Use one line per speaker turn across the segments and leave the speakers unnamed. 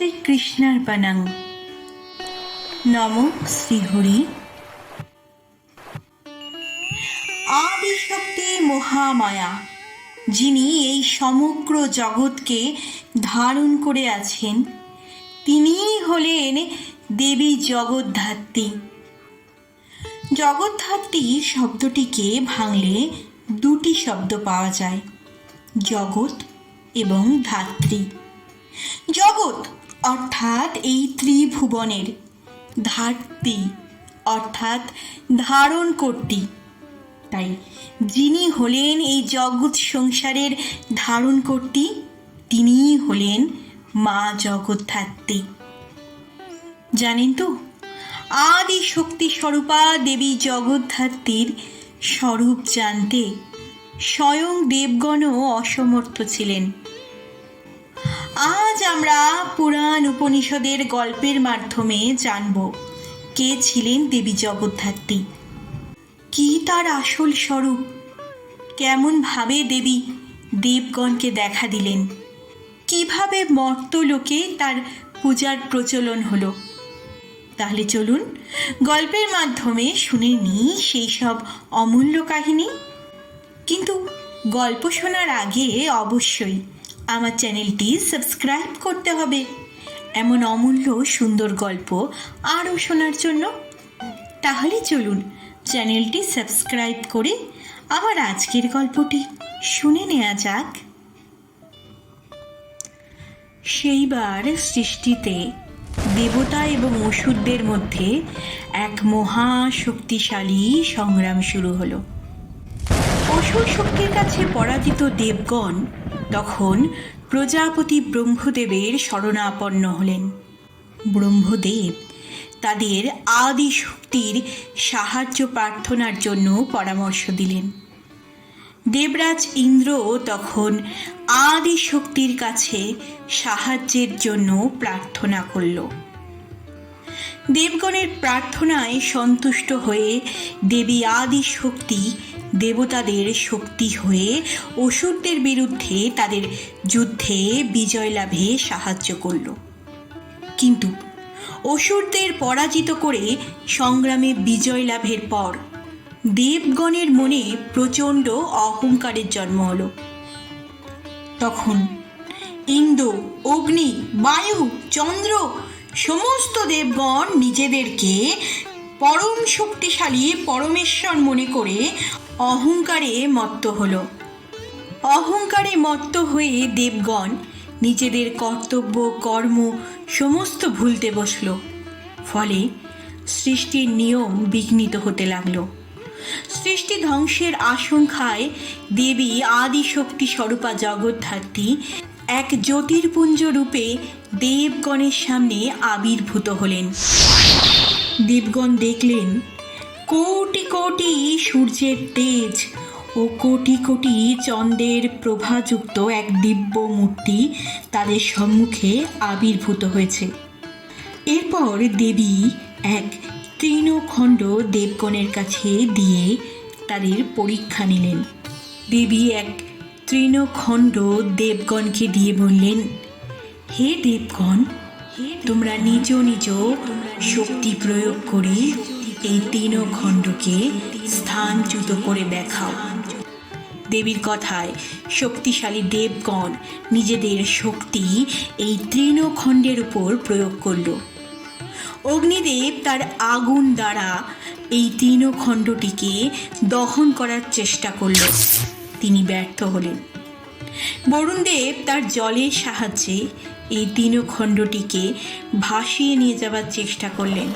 শ্রীকৃষ্ণার্পণং নম শ্রীহরি। আদিশক্তি মহামায়া, যিনি এই সমগ্র জগৎকে ধারণ করে আছেন, তিনিই হলেন দেবী জগদ্ধাত্রী। জগদ্ধাত্রী শব্দটিকে ভাঙলে দুটি শব্দ পাওয়া যায়, জগৎ এবং ধাত্রী। অর্থাৎ এই ত্রিভুবনের ধাত্রী অর্থাৎ ধারণ কর্তী তাই যিনি হলেন এই জগৎ সংসারের ধারণ কর্তী তিনিই হলেন মা জগদ্ধাত্রী। জানেন তো? আদি শক্তি স্বরূপা দেবী জগদ্ধাত্রীর স্বরূপ জানতে স্বয়ং দেবগণও অসমর্থ ছিলেন। আজ আমরা পুরাণ উপনিষদের গল্পের মাধ্যমে জানব, কে ছিলেন দেবী জগদ্ধাত্রী? কি তার আসল স্বরূপ? কেমনভাবে দেবী দেবগণকে দেখা দিলেন? কীভাবে মর্তলোকে তার পূজার প্রচলন হলো? তাহলে চলুন গল্পের মাধ্যমে শুনে নিই সেই সব অমূল্য কাহিনী। কিন্তু গল্প শোনার আগে অবশ্যই আমার চ্যানেলটি সাবস্ক্রাইব করতে হবে। এমন অমূল্য, সুন্দর গল্প আরও শোনার জন্য তাহলে চলুন চ্যানেলটি সাবস্ক্রাইব করে আমার আজকের গল্পটি শুনে নেওয়া যাক। সেইবার সৃষ্টিতে দেবতা এবং অসুরদের মধ্যে এক মহা শক্তিশালী সংগ্রাম শুরু হলো। অসুর শক্তির কাছে পরাজিত দেবগণ তখন প্রজাপতি ব্রহ্মদেবের শরণাপন্ন হলেন। ব্রহ্মদেব তাদের আদি শক্তির সাহায্য প্রার্থনার জন্য পরামর্শ দিলেন। দেবরাজ ইন্দ্র তখন আদি শক্তির কাছে সাহায্যের জন্য প্রার্থনা করল। দেবগণের প্রার্থনায় সন্তুষ্ট হয়ে দেবী আদি শক্তি দেবতাদের শক্তি হয়ে অসুরদের বিরুদ্ধে তাদের যুদ্ধে বিজয় লাভে সাহায্য করল। কিন্তু অসুরদের পরাজিত করে সংগ্রামে বিজয় লাভের পর দেবগণের মনে প্রচণ্ড অহংকারের জন্ম হলো। তখন ইন্দ্র, অগ্নি, বায়ু, চন্দ্র, সমস্ত দেবগণ নিজেদেরকে পরম শক্তিশালী পরমেশ্বর মনে করে অহংকারে মত্ত হলো। অহংকারে মত্ত হয়ে দেবগণ নিজেদের কর্তব্য, কর্ম সমস্ত ভুলতে বসল। ফলে সৃষ্টির নিয়ম বিঘ্নিত হতে লাগল। সৃষ্টি ধ্বংসের আশঙ্কায় দেবী আদি শক্তি স্বরূপা জগদ্ধাত্রী এক জ্যোতির্পুঞ্জ রূপে দেবগণের সামনে আবির্ভূত হলেন। দেবগণ দেখলেন, কোটি কোটি সূর্যের তেজ ও কোটি কোটি চন্দ্রের প্রভাযুক্ত এক দিব্য মূর্তি তাদের সম্মুখে আবির্ভূত হয়েছে। এরপর দেবী এক তৃণখণ্ড দেবগণের কাছে দিয়ে তাদের পরীক্ষা নিলেন। দেবী এক তৃণখণ্ড দেবগণকে দিয়ে বললেন, হে দেবগণ তোমরা নিজ নিজ শক্তি প্রয়োগ করে এই তৃণখণ্ডকে স্থানচ্যুত করে দেখাও। দেবীর কথায় শক্তিশালী দেবগণ নিজেদের শক্তি এই তৃণখণ্ডের উপর প্রয়োগ করল। অগ্নিদেব তার আগুন দ্বারা এই তৃণখণ্ডটিকে দহন করার চেষ্টা করল তিনি ব্যর্থ হলেন। বরুণদেব তার জলের সাহায্যে এই তৃণখণ্ডটিকে ভাসিয়ে নিয়ে যাবার চেষ্টা করলেন।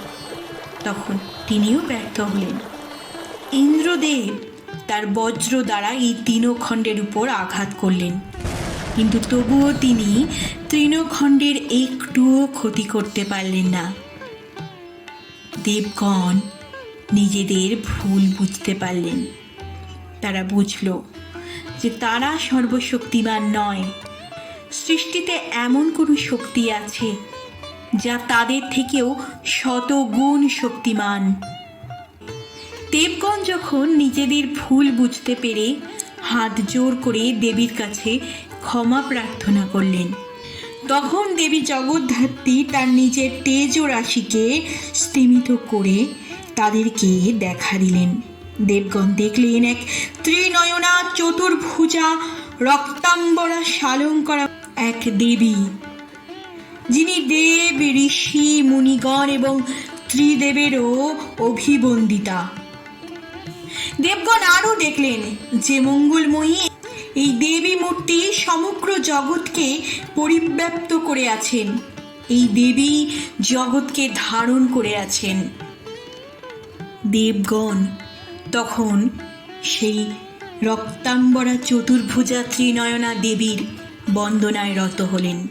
তখন তিনিও ব্যর্থ হলেন। ইন্দ্রদেব তার বজ্র দ্বারা এই তৃণখণ্ডের উপর আঘাত করলেন। কিন্তু তবুও তিনি তৃণখণ্ডের একটুও ক্ষতি করতে পারলেন না। দেবগণ নিজেদের ভুল বুঝতে পারলেন। তারা বুঝল যে তারা সর্বশক্তিমান নয়। সৃষ্টিতে এমন কোনো শক্তি আছে যা তাদের থেকেও শতগুণ শক্তিমান। দেবগণ যখন নিজেদের ভুল বুঝতে পেরে হাত জোর করে দেবীর কাছে ক্ষমা প্রার্থনা করলেন, তখন দেবী জগদ্ধাত্রী তার নিজের তেজ রাশিকে স্তিমিত করে তাদেরকে দেখা দিলেন। দেবগণ দেখলেন এক ত্রিনয়না চতুর্ভুজা রক্তাম্বরা সালং করা এক দেবী, যিনি দেব, ঋষি, মুনিগণ এবং ত্রিদেবেরও অভিবন্দিতা। দেবগণ আরও দেখলেন যে মঙ্গলময়ী এই দেবী মূর্তি সমগ্র জগৎকে পরিব্যাপ্ত করে আছেন। এই দেবী জগৎকে ধারণ করে আছেন। দেবগণ তখন সেই রক্তাম্বরা চতুর্ভুজা ত্রিনয়না দেবীর বন্দনায় রত হলেন।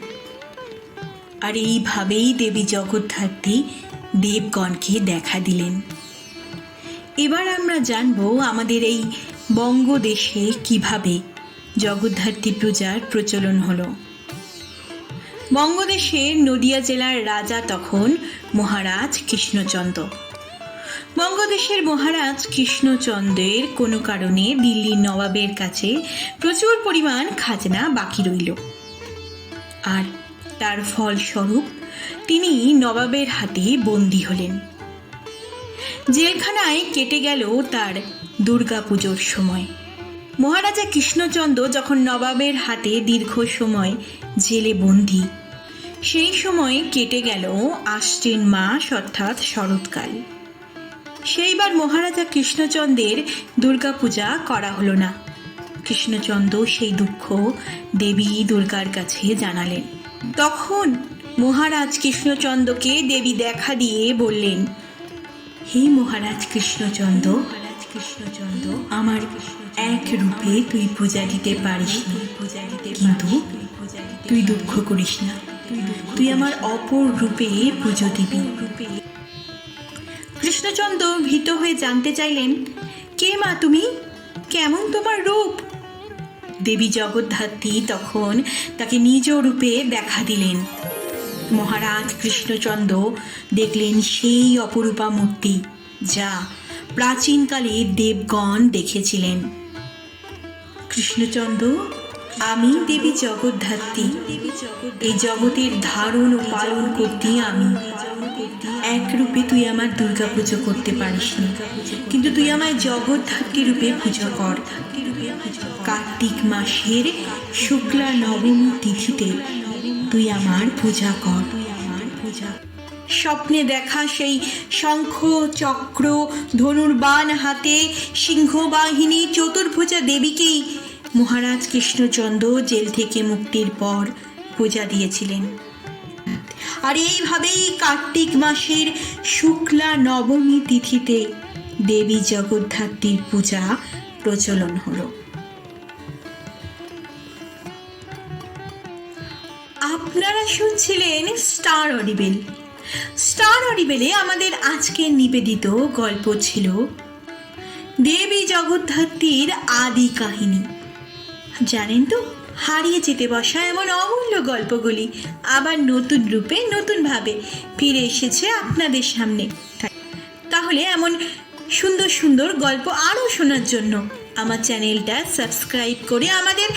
আর এইভাবেই দেবী জগদ্ধাত্রী দেবগণকে দেখা দিলেন। এবার আমরা জানব আমাদের এই বঙ্গদেশে কীভাবে জগদ্ধাত্রী পূজার প্রচলন হলো। বঙ্গদেশের নদিয়া জেলার রাজা তখন মহারাজ কৃষ্ণচন্দ্র। বঙ্গদেশের মহারাজ কৃষ্ণচন্দ্রের কোনো কারণে দিল্লির নবাবের কাছে প্রচুর পরিমাণ খাজনা বাকি রইল। আর তার ফলস্বরূপ তিনি নবাবের হাতে বন্দী হলেন। জেলখানায় কেটে গেল তার দুর্গাপুজোর সময়। মহারাজা কৃষ্ণচন্দ্র যখন নবাবের হাতে দীর্ঘ সময় জেলে বন্দি, সেই সময় কেটে গেল আশ্বিন মাস অর্থাৎ শরৎকাল। সেইবার মহারাজা কৃষ্ণচন্দ্রের দুর্গাপূজা করা হলো না। কৃষ্ণচন্দ্র সেই দুঃখ দেবী দুর্গার কাছে জানালেন। তখন মহারাজ কৃষ্ণচন্দ্রকে দেবী দেখা দিয়ে বললেন, হে মহারাজ কৃষ্ণচন্দ্র মহারাজ কৃষ্ণচন্দ্র আমার এক রূপে তুই পূজা দিতে পারিস না। কিন্তু তুই দুঃখ করিস না। তুই আমার অপর রূপে পুজো দিবি। কৃষ্ণচন্দ্র ভীত হয়ে জানতে চাইলেন, কে মা তুমি? কেমন তোমার রূপ? দেবী জগদ্ধাত্রী তখন তাকে নিজ রূপে দেখা দিলেন। মহারাজ কৃষ্ণচন্দ্র দেখলেন সেই অপরূপা মূর্তি, যা প্রাচীনকালে দেবগণ দেখেছিলেন। কৃষ্ণচন্দ্র, আমি দেবী জগদ্ধাত্রী। এই জগতের ধারণ ও পালন করতে আমি এক রূপে তুই আমার দুর্গা পুজো করতে পারিস কিন্তু তুই আমায় জগদ্ধাত্রী রূপে পুজো কর। কার্তিক মাসের শুক্লা নবমী তিথিতে তুই আমার পূজা কর। স্বপ্নে দেখা সেই শঙ্খ, চক্র, ধনুর্বাণ হাতে সিংহবাহিনী, চতুর্ভুজা দেবীকেই মহারাজ কৃষ্ণচন্দ্র জেল থেকে মুক্তির পর পূজা দিয়েছিলেন। আর এইভাবেই কার্তিক মাসের শুক্লা নবমী তিথিতে দেবী জগদ্ধাত্রীর পূজা প্রচলন হলো। আপনারা শুনছিলেন স্টার অডিবেল। স্টার অডিবেলে আমাদের আজকের নিবেদিত গল্প ছিল দেবী জগদ্ধাত্রীর আদি কাহিনী। জানেন তো? হারিয়ে যেতে বসা এমন অমূল্য গল্পগুলি আবার নতুন রূপে নতুনভাবে ফিরে এসেছে আপনাদের সামনে। তাহলে এমন সুন্দর সুন্দর গল্প আরও শোনার জন্য আমার চ্যানেলটা সাবস্ক্রাইব করে আমাদের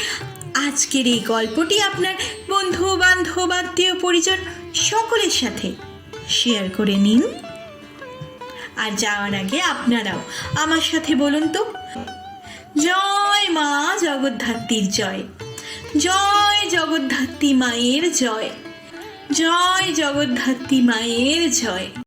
আজকের এই গল্পটি আপনার বন্ধু, বান্ধব, আত্মীয়, পরিজন সকলের সাথে শেয়ার করে নিন। আর যাওয়ার আগে আপনারাও আমার সাথে বলুন তো। জয় মা জগদ্ধাত্রীর জয়। জয় জগদ্ধাত্রী মায়ের জয়। জয় জগদ্ধাত্রী মায়ের জয়।